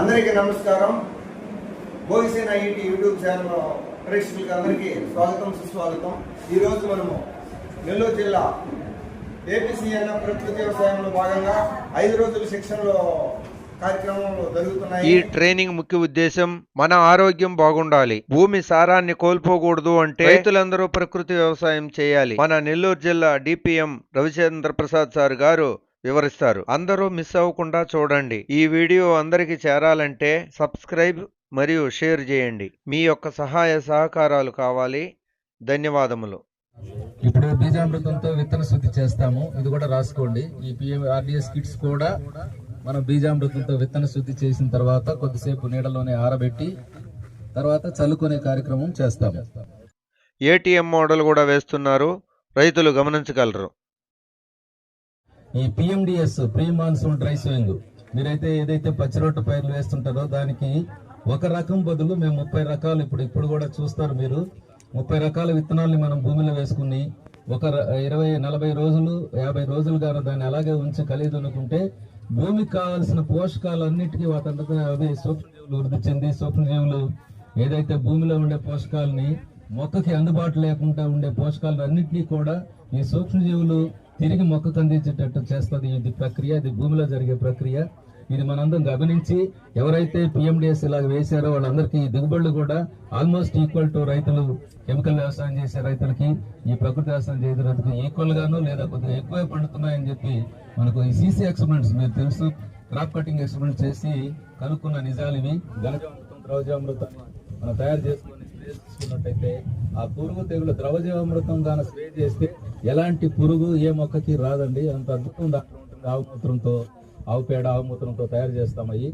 అందరికీ నమస్కారం. భోగిసేన IT YouTube channel ప్రేక్షకులకి అందరికీ స్వాగతం సుస్వాగతం. ఈరోజు మనము నెల్లూరు జిల్లా ఏపీసీఎన్ ప్రకృతి వ్యవసాయంలో భాగంగా ఐదు రోజుల శిక్షణలో ఈ ట్రైనింగ్ ముఖ్య ఉద్దేశం మన ఆరోగ్యం బాగుండాలి. భూమి సారాన్ని కోల్పోకూడదు అంటే రైతులందరూ ప్రకృతి వ్యవసాయం చేయాలి. మన నెల్లూరు జిల్లా డిపిఎం రవిచంద్ర ప్రసాద్ సార్ గారు వివరిస్తారు. అందరూ మిస్ అవ్వకుండా చూడండి. ఈ వీడియో అందరికీ చేరాలంటే సబ్స్క్రైబ్ మరియు షేర్ చేయండి. మీ యొక్క సహాయ సహకారాలు కావాలి. ధన్యవాదములు. ఇప్పుడు బీజామృతంతో విత్తన శుద్ధి చేస్తాము. ఇది కూడా రాసుకోండి. ఈ పిఎం ఆర్డిఎస్ కిట్స్ కూడా మనం బీజామృతంతో విత్తన శుద్ధి చేసిన తర్వాత కొద్దిసేపు నీడలోనే ఆరబెట్టి తర్వాత చల్లుకునే కార్యక్రమం చేస్తాము. ఏటీఎం మోడల్ కూడా వేస్తున్నారు. రైతులు గమనించగలరు. ఈ PMDS pre monsoon dry sowing మీరైతే ఏదైతే పచ్చి రొట్టె పైర్లు వేస్తుంటారో దానికి ఒక రకం బదులు మేము ముప్పై రకాలు ఇప్పుడు ఇప్పుడు కూడా చూస్తారు మీరు. ముప్పై రకాల విత్తనాల్ని మనం భూమిలో వేసుకుని ఒక ఇరవై నలభై రోజులు యాభై రోజులు గాను దాన్ని అలాగే ఉంచి కలిగి అనుకుంటే భూమికి కావాల్సిన పోషకాలన్నిటికీ వాటి అవి సూక్ష్మజీవులు వృద్ధి చెంది సూక్ష్మజీవులు ఏదైతే భూమిలో ఉండే పోషకాలని మొక్కకి అందుబాటు లేకుండా ఉండే పోషకాలన్నింటినీ కూడా ఈ సూక్ష్మజీవులు తిరిగి మొక్క కందించేటట్టు చేస్తుంది ఇది ప్రక్రియ ఇది భూమిలో జరిగే ప్రక్రియ. ఇది మనందరం గమనించి ఎవరైతే పిఎండిఎస్ ఇలాగ వేశారో వాళ్ళందరికీ ఈ దిగుబడులు కూడా ఆల్మోస్ట్ ఈక్వల్ టు రైతులు కెమికల్ వ్యవసాయం చేసే రైతులకి ఈ ప్రకృతి వ్యవసాయం చేసే రైతులకు ఈక్వల్ గాను లేదా కొద్దిగా ఎక్కువే పండుతున్నాయని చెప్పి మనకు ఈ సీసీ ఎక్స్పెరిమెంట్స్ మీరు తెలుసు. క్రాప్ కటింగ్ ఎక్స్పెరిమెంట్స్ చేసి కనుక్కున్న నిజాలు ఇవి. ఘనజామృతం ద్రవజామృతం మనం తయారు చేసుకున్న స్ప్రే చేసుకున్నట్టయితే ఆ పురుగు తెగులు ద్రవజీవామృతం గాన స్ప్రే చేస్తే ఎలాంటి పురుగు ఏ మొక్కకి రాదండి. అంత అద్భుతం దాంట్లో ఉంటుంది. ఆవు మూత్రంతో ఆవు పేడ ఆవుమూత్రంతో తయారు చేస్తామయ్యి